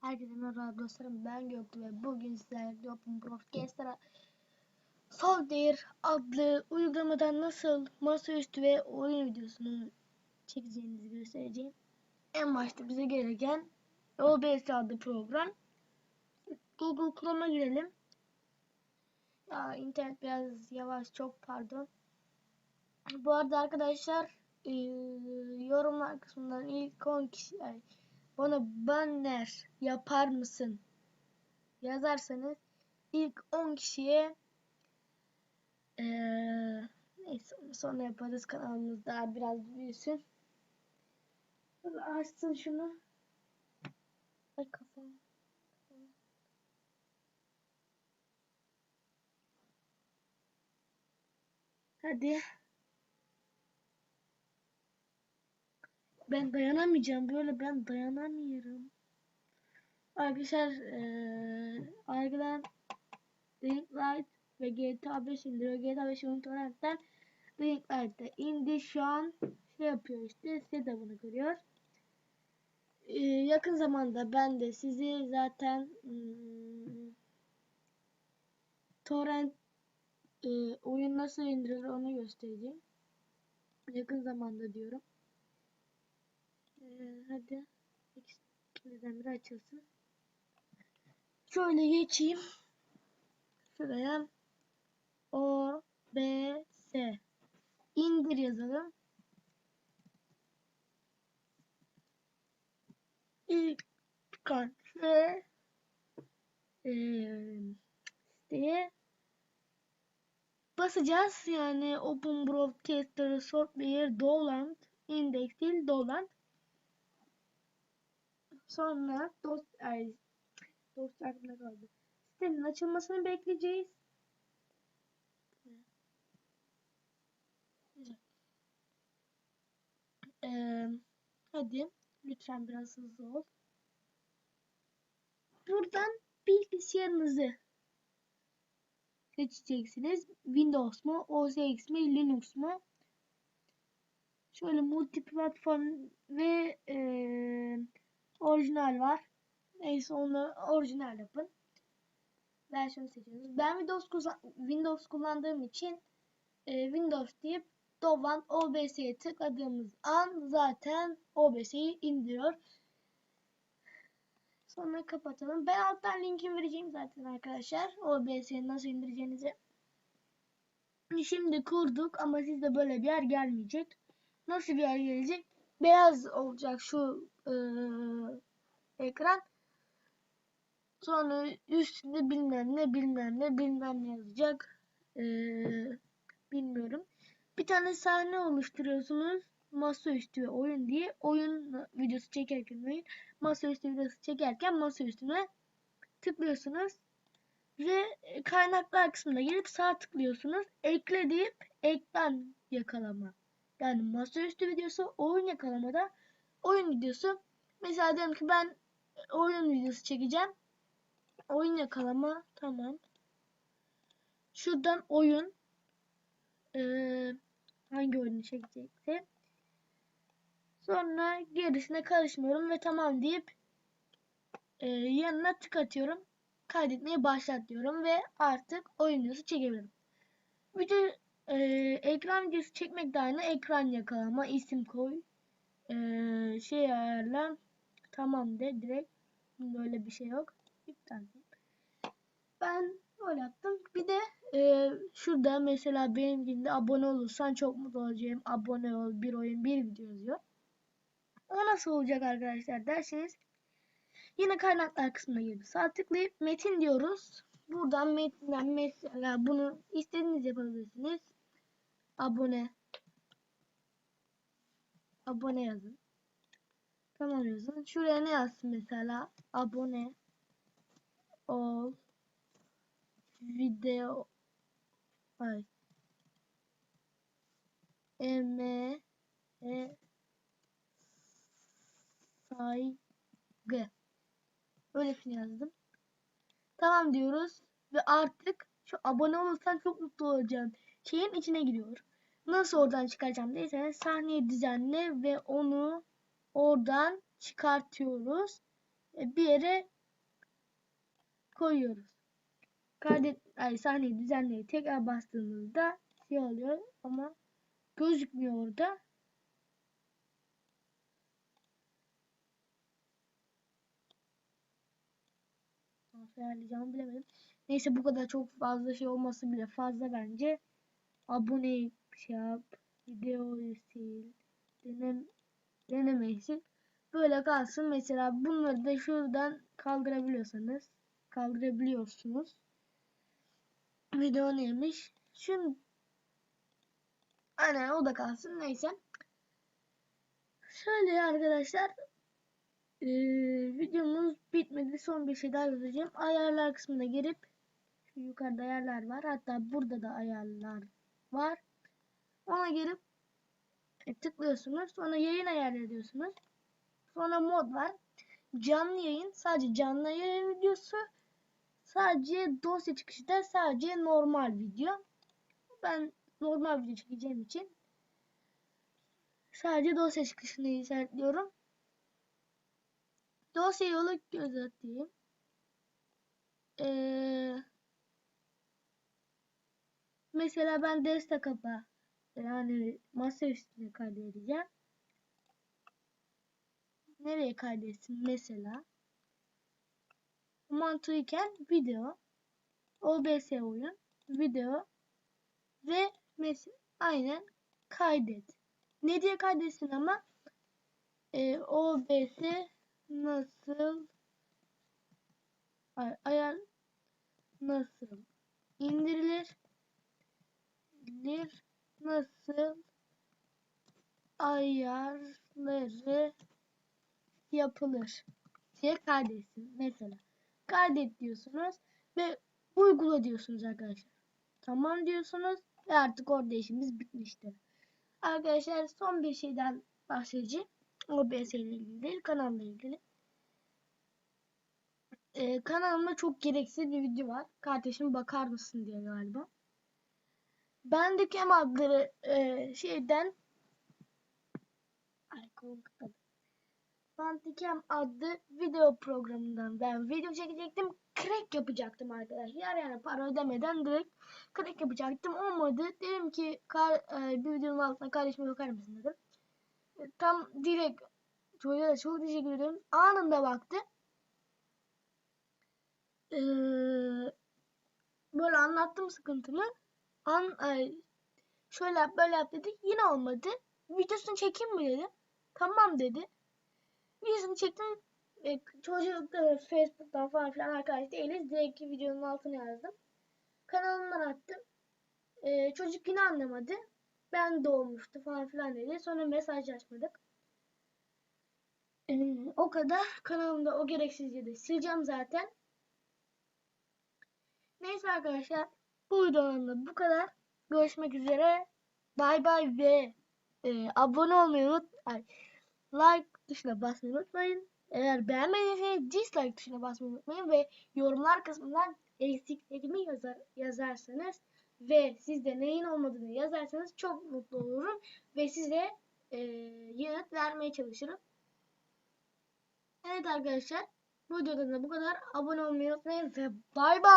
Herkese merhaba dostlarım ben Göktuğ ve bugün sizlerle Open Broadcaster'a Soldier adlı uygulamadan nasıl masaüstü ve oyun videosunu çekeceğinizi göstereceğim. En başta bize gereken OBS adlı program. Google Chrome'a girelim. Ya internet biraz yavaş çok pardon. Bu arada arkadaşlar e, yorumlar kısmından ilk 10 kişi yani bana banner yapar mısın yazarsanız ilk 10 kişiye ee, neyse sonra yaparız kanalımız daha biraz büyüsün. Açsın şunu. Ay kafam. Hadi. Ben dayanamayacağım böyle ben dayanamıyorum. Arkadaşlar eee arkadan Ring Light ve GTA 5 indiriyor. GTA 5 torrentten Ring Light'ta indi. Şu an şey yapıyor işte size de bunu görüyor. Ee, yakın zamanda ben de sizi zaten hmm, torrent e, oyun nasıl indirilir onu göstereceğim. Yakın zamanda diyorum. Ee, hadi. İkisinden biri açılsın. Şöyle geçeyim. Şuraya O B S indir yazalım. İlk şey e, siteye basacağız. Yani Open Broadcaster Software Doland Index değil Doland Sonra dost ay, dost aklına kaldı. Sitenin açılmasını bekleyeceğiz. Ee, hadi lütfen biraz hızlı ol. Buradan bilgisayarınızı seçeceksiniz. Windows mu, OS X mi, Linux mu? Şöyle multi platform ve orijinal var. Neyse onu orijinal yapın. Versiyon seçiyoruz. Ben Windows, Windows kullandığım için e, Windows deyip Dovan OBS'ye tıkladığımız an zaten OBS'yi indiriyor. Sonra kapatalım. Ben alttan linki vereceğim zaten arkadaşlar. OBS'yi nasıl indireceğinizi. Şimdi kurduk ama sizde böyle bir yer gelmeyecek. Nasıl bir yer gelecek? Beyaz olacak şu e, ekran. Sonra üstünde bilmem ne bilmem ne bilmem ne yazacak. E, bilmiyorum. Bir tane sahne oluşturuyorsunuz. Masaüstü ve oyun diye. Oyun videosu çekerken oyun. Masaüstü videosu çekerken masaüstüne tıklıyorsunuz. Ve kaynaklar kısmına gelip sağ tıklıyorsunuz. Ekle deyip ekran yakalama. Yani masaüstü videosu oyun yakalamada oyun videosu. Mesela diyelim ki ben oyun videosu çekeceğim. Oyun yakalama tamam. Şuradan oyun ee, hangi oyunu çekecekse. Sonra gerisine karışmıyorum ve tamam deyip e, yanına tık atıyorum. Kaydetmeye başlat diyorum ve artık oyun videosu çekebilirim. Video e, ekran videosu çekmek de aynı. Ekran yakalama, isim koy, e, şey ayarla, tamam de direkt. Böyle bir şey yok. İptal Ben öyle yaptım. Bir de e, şurada mesela benim gibi abone olursan çok mutlu olacağım. Abone ol, bir oyun, bir video yazıyor. O nasıl olacak arkadaşlar derseniz yine kaynaklar kısmına gelip sağ tıklayıp metin diyoruz. Buradan metinden mesela bunu istediğiniz yapabilirsiniz. Abone abone yazın. Tamam yazın. Şuraya ne yazsın mesela? Abone ol video ay eme e saygı öylesini yazdım. Tamam diyoruz ve artık şu abone olursan çok mutlu olacağım. Şeyin içine giriyor. Nasıl oradan çıkaracağım derseniz sahneyi düzenle ve onu oradan çıkartıyoruz. e, bir yere koyuyoruz. Kaydet ay sahneyi düzenleyi tekrar bastığımızda şey oluyor ama gözükmüyor orada. Nasıl ayarlayacağımı bilemedim. Neyse bu kadar çok fazla şey olması bile fazla bence. Abone şey yap. Videoyu sil. Denem, denemeyi sil. Böyle kalsın. Mesela bunları da şuradan kaldırabiliyorsanız kaldırabiliyorsunuz. Video neymiş? Şunu Aynen o da kalsın. Neyse. Şöyle arkadaşlar ee, videomuz bitmedi. Son bir şey daha göstereceğim. Ayarlar kısmına girip yukarıda ayarlar var. Hatta burada da ayarlar var. Ona girip tıklıyorsunuz. Sonra yayın ayarları ediyorsunuz. Sonra mod var. Canlı yayın. Sadece canlı yayın videosu. Sadece dosya çıkışı da sadece normal video. Ben normal video çekeceğim için sadece dosya çıkışını işaretliyorum. Dosya yolu gözeteyim. Ee, mesela ben destek kapa yani masa üstüne kaydedeceğim. Nereye kaydetsin mesela? Mantığıyken video, OBS oyun, video ve mesela aynen kaydet. Ne diye kaydetsin ama? Ee, OBS nasıl ay, ayar nasıl indirilir lir nasıl ayarları yapılır diye kaydetsin mesela kaydet diyorsunuz ve uygula diyorsunuz arkadaşlar tamam diyorsunuz ve artık orada işimiz bitmiştir arkadaşlar son bir şeyden bahsedeceğim OBS ile ilgili değil kanalla ilgili. Ee, kanalımda çok gereksiz bir video var. Kardeşim bakar mısın diye galiba. Bandicam adlı e, şeyden. Bandicam adlı video programından ben video çekecektim. Crack yapacaktım arkadaşlar. Yani para ödemeden direkt crack yapacaktım. Olmadı. Dedim ki kar, e, bir videonun altına kardeşime bakar mısın dedim tam direkt çocuğa da çok teşekkür ederim. Anında baktı. Ee, böyle anlattım sıkıntımı. An, ay, şöyle yap böyle yap dedi. Yine olmadı. Videosunu çekeyim mi dedi. Tamam dedi. Videosunu çektim. E, çocuk da Facebook'tan falan filan arkadaş değiliz. Direkt videonun altına yazdım. Kanalımdan attım. E, çocuk yine anlamadı ben doğmuştu falan filan dedi. Sonra mesajlaşmadık. Ee, o kadar. Kanalımda o gereksizce de sileceğim zaten. Neyse arkadaşlar. Bu videonun da bu kadar. Görüşmek üzere. Bay bay ve e, abone olmayı unutmayın. Like tuşuna basmayı unutmayın. Eğer beğenmediyseniz dislike tuşuna basmayı unutmayın ve yorumlar kısmından eksiklerimi yazar, yazarsanız ve sizde neyin olmadığını yazarsanız çok mutlu olurum ve size e, yanıt vermeye çalışırım. Evet arkadaşlar bu videoda da bu kadar. Abone olmayı unutmayın ve bay bay.